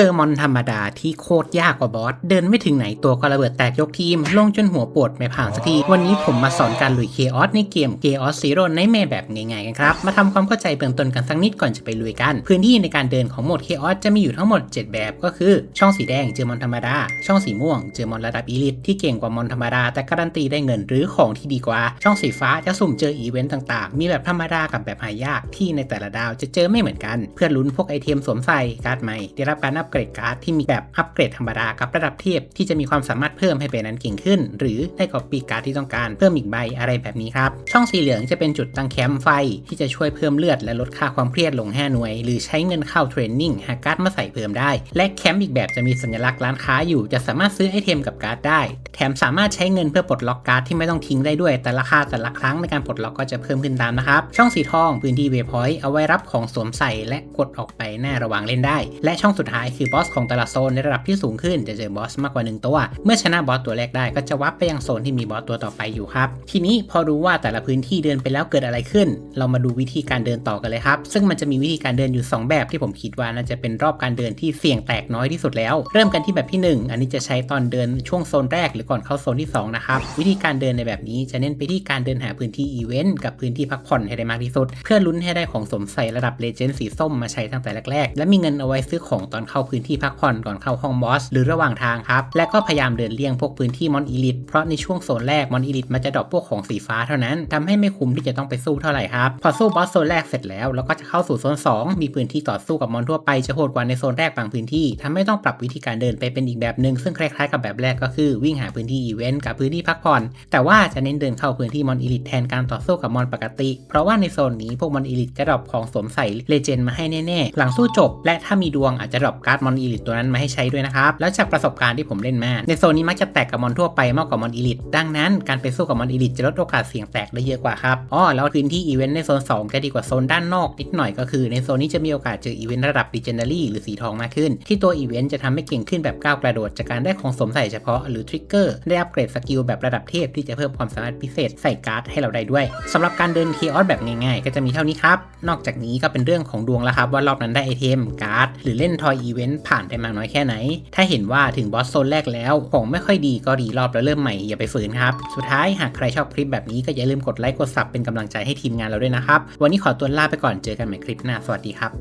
เจอมอนธรรมดาที่โคตรยากกว่าบอส เดินไม่ถึงไหนตัวก็ระเบิดแตกยกทีม ลงจนหัวปวดไม่ผ่านสักที วันนี้ผมมาสอนการลุยเคออสในเกม Chaos Zero ในแม่แบบง่ายๆกันครับ มาทำความเข้าใจเบื้องต้นกันสักนิดก่อนจะไปลุยกัน พื้นที่ในการเดินของโหมด Chaos จะมีอยู่ทั้งหมด 7 แบบก็คือ ช่องสีแดงเจอมอนธรรมดา ช่องสีม่วงเจอมอนระดับอีลิทที่เก่งกว่ามอนธรรมดาแต่การันตีได้เงินหรือของที่ดีกว่า ช่องสีฟ้าจะสุ่มเจออีเวนต์ต่างๆ มีแบบธรรมดากับแบบหายากที่ในแต่ละดาวจะเจอไม่เหมือนกัน เพื่อลุ้นพวกไอเทมสวมใส่การ์ดใหม่ได้รับการอัปเกรดการ์ดที่มีแบบอัปเกรดธรรมดากับระดับเทพที่จะมีความสามารถเพิ่มให้เป็นนั้นเก่งขึ้น หรือได้กอบปีการ์ดที่ต้องการเพิ่มอีกใบอะไรแบบนี้ครับ ช่องสีเหลืองจะเป็นจุดตั้งแคมป์ไฟที่จะช่วยเพิ่มเลือดและลดค่าความเครียดลง 5 หน่วย หรือใช้เงินเข้าเทรนนิ่งหาการ์ดมาใส่เพิ่มได้ และแคมป์อีกแบบจะมีสัญลักษณ์ร้านค้าอยู่ จะสามารถซื้อไอเทมกับการ์ดได้ แถมสามารถใช้เงินเพื่อปลดล็อกการ์ดที่ไม่ต้องทิ้งได้ด้วย แต่ราคาแต่ละครั้งในการปลดล็อกก็จะเพิ่มขึ้นตามนะครับ ช่องสีทองพื้นที่เวพอยต์เอาไว้รับของสวมใส่และกดออกไปหน้าระหว่างเล่นได้ และช่องสุดท้ายคือบอสของแต่ละโซนในระดับที่สูงขึ้นจะเจอบอสมากกว่า 1 ตัว เมื่อชนะบอสตัวแรกได้ก็จะวับไปยังโซนที่มีบอสตัวต่อไปอยู่ครับ ทีนี้พอรู้ว่าแต่ละพื้นที่เดินไปแล้วเกิดอะไรขึ้น เรามาดูวิธีการเดินต่อกันเลยครับ ซึ่งมันจะมีวิธีการเดินอยู่ 2 แบบที่ผมคิดว่าน่าจะเป็นรอบการเดินที่เสี่ยงแตกน้อยที่สุดแล้ว เริ่มกันที่แบบที่ 1 อันนี้จะใช้ตอนเดินช่วงโซนแรกหรือก่อนเข้าโซนที่2นะครับวิธีการเดินในแบบนี้จะเน้นไปที่การเดินหาพื้นที่อีเวนต์กับพื้นที่พักผ่อนให้ได้มากที่สุด เพื่อลุ้นให้ได้ของสมใส่ระดับเลเจนด์สีส้มมาใช้ตั้งแต่แรกๆและมีเงินเอาไว้ซื้อของตอนเข้าาพื้นที่พักผ่อนก่อนเข้าห้องบอสหรือระหว่างทางครับ และก็พยายามเดินเลี่ยงพวกพื้นที่มอนอีลิทเพราะในช่วงโซนแรกมอนอีลิทมันจะดรอปพวกของสีฟ้าเท่านั้นทำให้ไม่คุ้มที่จะต้องไปสู้เท่าไหร่ครับพอสู้บอสโซนแรกเสร็จแล้วเราก็จะเข้าสู่โซน 2 มีพื้นที่ต่อสู้กับมอนทั่วไปจะโหดกว่าในโซนแรกบางพื้นที่ทำให้ต้องปรับวิธีการเดินไปเป็นอีกแบบหนึ่งซึ่งคล้ายๆกับแบบแรกก็คือวิ่งหาพื้นที่อีเวนต์กับพื้นที่พักผ่อน แต่ว่าจะเน้นเดินเข้าพื้นที่มอนอีลิทแทนการต่อสู้กับมอนปกติ เพราะว่าในโซนนี้พวกมอนอีลิทจะดรอปของสวมใส่เลเจนด์มาให้แน่ๆ หลังสู้จบ และถ้ามีดวงอาจจะดรอปการ์ดมอนอีลิทตัวนั้นมาให้ใช้ด้วยนะครับ แล้วจากประสบการณ์ที่ผมเล่นมา ในโซนนี้มักจะแตกกับมอนทั่วไปมากกว่ามอนอีลิทดังนั้นการไปสู้กับมอนอีลิทจะลดโอกาสเสี่ยงแตกได้เยอะกว่าครับอ๋อแล้วพื้นที่อีเวนต์ในโซน2จะดีกว่าโซนด้านนอกนิดหน่อยก็คือในโซนนี้จะมีโอกาสเจออีเวนต์ระดับ Legendary หรือสีทองมากขึ้น ที่ตัวอีเวนต์จะทำให้เก่งขึ้นแบบก้าวกระโดดจากการได้ของสมใส่เฉพาะหรือทริกเกอร์ได้อัปเกรดสกิลแบบระดับเทพที่จะเพิ่มความสามารถพิเศษใส่การ์ดให้เราได้ด้วยสำหรับการเดินเคออสแบบง่ายๆ ก็จะมีเท่านี้ครับนอกจากนี้ก็เป็นเรื่องของดวงแล้วครับว่ารอบนั้นได้ไอเทมการ์ดหรือเล่นทอยอีเวนต์ผ่านไปมากน้อยแค่ไหน ถ้าเห็นว่าถึงบอสโซนแรกแล้วของไม่ค่อยดีก็รีรอบแล้วเริ่มใหม่อย่าไปฝืนครับ สุดท้ายหากใครชอบคลิปแบบนี้ก็อย่าลืมกดไลค์กดซับเป็นกำลังใจให้ทีมงานเราด้วยนะครับ วันนี้ขอตัวลาไปก่อนเจอกันใหม่คลิปหน้าสวัสดีครับ